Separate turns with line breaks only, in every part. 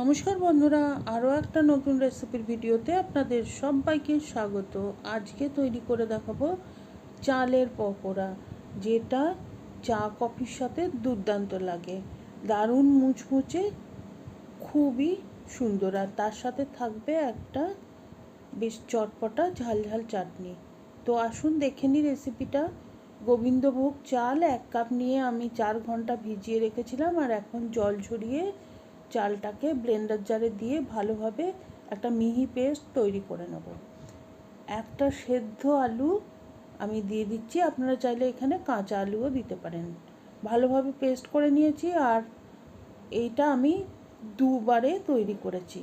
নমস্কার বন্ধুরা, আরও একটা নতুন রেসিপির ভিডিওতে আপনাদের সবাইকে স্বাগত। আজকে তৈরি করে দেখাবো চালের পকোড়া, যেটা চা কফির সাথে দুর্দান্ত লাগে। দারুণ মুচমুচে, খুবই সুন্দর, আর তার সাথে থাকবে একটা বেশ চটপটা ঝালঝাল চাটনি। তো আসুন দেখে নিই রেসিপিটা। গোবিন্দভোগ চাল এক কাপ নিয়ে আমি চার ঘণ্টা ভিজিয়ে রেখেছিলাম, আর এখন জল ঝরিয়ে চালটাকে ব্লেন্ডার জারে দিয়ে ভালোভাবে একটা মিহি পেস্ট তৈরি করে নেব। একটা সেদ্ধ আলু আমি দিয়ে দিচ্ছি। আপনারা চাইলে এখানে কাঁচা আলুও দিতে পারেন। ভালোভাবে পেস্ট করে নিয়েছি আর এইটা আমি দুবারে তৈরি করেছি।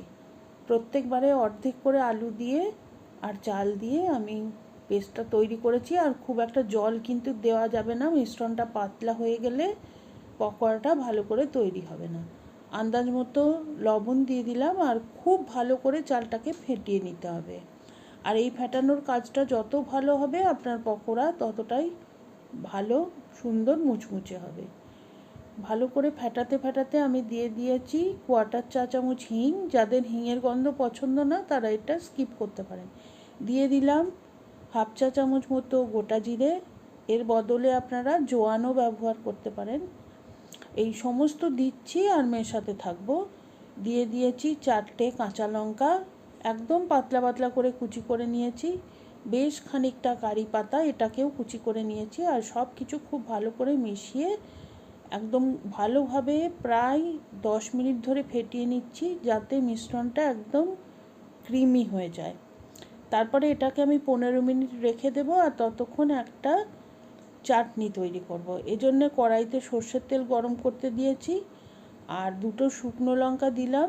প্রত্যেকবারে অর্ধেক করে আলু দিয়ে আর চাল দিয়ে আমি পেস্টটা তৈরি করেছি। আর খুব একটা জল কিন্তু দেওয়া যাবে না, মিশ্রণটা পাতলা হয়ে গেলে পকোড়াটা ভালো করে তৈরি হবে না। আন্দাজ মতো লবণ দিয়ে দিলাম আর খুব ভালো করে চালটাকে ফেটিয়ে নিতে হবে। আর এই ফেটানোর কাজটা যত ভালো হবে আপনার পকোড়া ততটাই ভালো, সুন্দর, মুচমুচে হবে। ভালো করে ফেটাতে ফেটাতে আমি দিয়ে দিয়েছি কোয়াটার চা চামচ হিং। যাদের হিঙের গন্ধ পছন্দ না, তারা এটা স্কিপ করতে পারেন। দিয়ে দিলাম হাফ চা চামচ মতো গোটা জিরে। এর বদলে আপনারা জোয়ানও ব্যবহার করতে পারেন। এই সমস্ত দিচ্ছি আর মেশাতে থাকব। দিয়ে দিয়েছি চারটে কাঁচা লঙ্কা, একদম পাতলা পাতলা করে কুচি করে নিয়েছি। বেশ খানিকটা কারি পাতা এটাকেও কুচি করে নিয়েছি আর সব কিছু খুব ভালো করে মিশিয়ে একদম ভালোভাবে প্রায় দশ মিনিট ধরে ফেটিয়ে নিচ্ছি যাতে মিশ্রণটা একদম ক্রিমি হয়ে যায়। তারপরে এটাকে আমি পনেরো মিনিট রেখে দেবো আর ততক্ষণ একটা চাটনি তৈরি করব। এজন্য কড়াইতে সর্ষের তেল গরম করতে দিয়েছি আর দুটো শুকনো লঙ্কা দিলাম,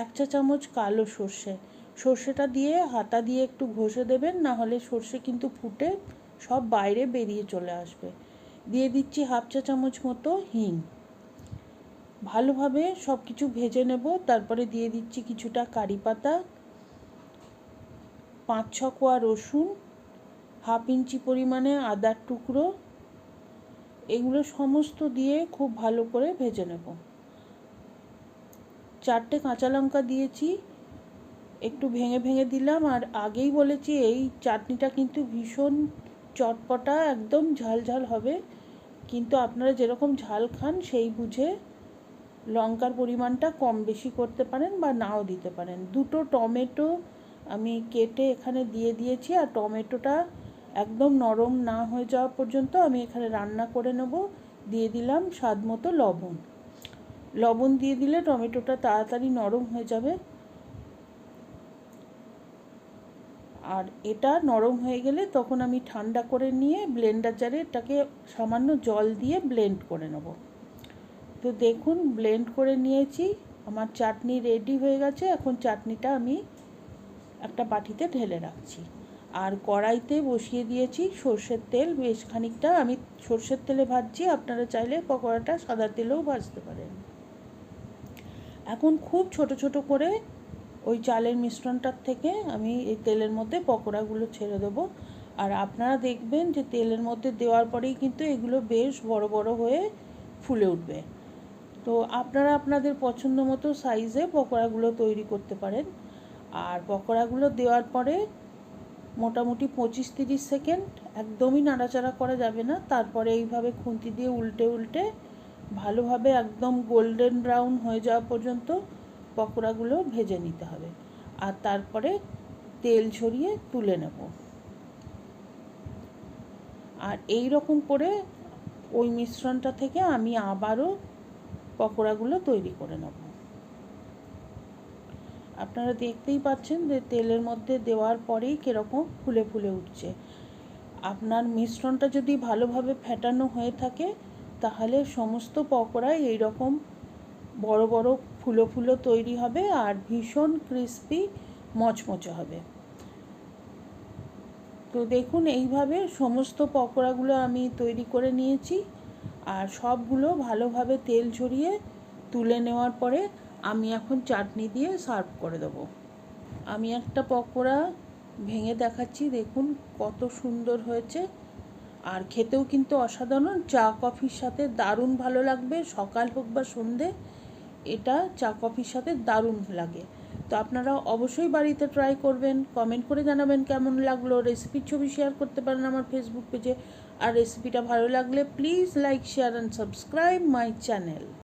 এক চা চামচ কালো সর্ষে। সর্ষেটা দিয়ে হাতা দিয়ে একটু ঘষে দেবেন না হলে সর্ষে কিন্তু ফুটে সব বাইরে বেরিয়ে চলে আসবে। দিয়ে দিচ্ছি হাফ চা চামচ মতো হিং। ভালোভাবে সব কিছু ভেজে নেব, তারপরে দিয়ে দিচ্ছি কিছুটা কারি পাতা, পাঁচ ছ কোয়া রসুন হাফ ইঞ্চি পরিমাণে আদার টুকরো, এগুলো সমস্ত দিয়ে খুব ভালো করে ভেজে নেব। চারটে কাঁচা লঙ্কা দিয়েছি, একটু ভেঙে ভেঙে দিলাম, আর আগেই বলেছি এই চাটনিটা কিন্তু ভীষণ চটপটা, একদম ঝাল ঝাল হবে। কিন্তু আপনারা যেরকম ঝাল খান, সেই বুঝে লঙ্কার পরিমাণটা কম বেশি করতে পারেন বা নাও দিতে পারেন। দুটো টমেটো আমি কেটে এখানে দিয়ে দিয়েছি, আর টমেটোটা একদম নরম না হয়ে যাওয়া পর্যন্ত আমি এখানে রান্না করে নেব। দিয়ে দিলাম স্বাদ মতো লবণ। লবণ দিয়ে দিলে টমেটোটা তাড়াতাড়ি নরম হয়ে যাবে। আর এটা নরম হয়ে গেলে তখন আমি ঠান্ডা করে নিয়ে ব্লেন্ডার জারে এটাকে সামান্য জল দিয়ে ব্লেন্ড করে নেব। তো দেখুন, ব্লেন্ড করে নিয়েছি। আমার চাটনি রেডি হয়ে গেছে। এখন চাটনিটা আমি একটা বাটিতে ঢেলে রাখছি। আর কড়াইতে বসিয়ে দিয়েছি সর্ষের তেল, বেশ খানিকটা। আমি সর্ষের তেলে ভাজছি, আপনারা চাইলে পকোড়াটা সাদা তেলেও ভাজতে পারেন। এখন খুব ছোট ছোট করে ওই চালের মিশ্রণটার থেকে আমি এই তেলের মধ্যে পকোড়াগুলো ছেড়ে দেবো। আর আপনারা দেখবেন যে তেলের মধ্যে দেওয়ার পরেই কিন্তু এগুলো বেশ বড় বড় হয়ে ফুলে উঠবে। তো আপনারা আপনাদের পছন্দ মতো সাইজে পকোড়াগুলো তৈরি করতে পারেন। আর পকোড়াগুলো দেওয়ার পরে মোটামুটি পঁচিশ তিরিশ সেকেন্ড একদমই নাড়াচাড়া করা যাবে না। তারপরে এইভাবে খুন্তি দিয়ে উল্টে উল্টে ভালোভাবে একদম গোল্ডেন ব্রাউন হয়ে যাওয়া পর্যন্ত পকোড়াগুলো ভেজে নিতে হবে। আর তারপরে তেল ছড়িয়ে তুলে নেব। আর এই রকম করে ওই মিশ্রণটা থেকে আমি আবারও পকোড়াগুলো তৈরি করে নেব। আপনারা দেখতেই পাচ্ছেন যে তেলের মধ্যে দেওয়ার পরেই কীরকম ফুলে ফুলে উঠছে। আপনার মিশ্রণটা যদি ভালোভাবে ফেটানো হয়ে থাকে, তাহলে সমস্ত পকোড়াই এইরকম বড় বড় ফুলো ফুলো তৈরি হবে আর ভীষণ ক্রিস্পি মচমচে হবে। তো দেখুন, এইভাবে সমস্ত পকোড়াগুলো আমি তৈরি করে নিয়েছি আর সবগুলো ভালোভাবে তেল ঝরিয়ে তুলে নেওয়ার পরে আমি এখন চাটনি দিয়ে সার্ভ করে দেবো। আমি একটা পকোড়া ভেঙে দেখাচ্ছি, দেখুন কত সুন্দর হয়েছে। আর খেতেও কিন্তু অসাধারণ। চা কফির সাথে দারুণ ভালো লাগবে, সকাল হোক বা সন্ধে, এটা চা কফির সাথে দারুণ লাগে। তো আপনারা অবশ্যই বাড়িতে ট্রাই করবেন কমেন্ট করে জানাবেন কেমন লাগল রেসিপির ছবি শেয়ার করতে পারেন আমার ফেসবুক পেজে আর রেসিপিটা ভালো লাগলে please like share and subscribe my channel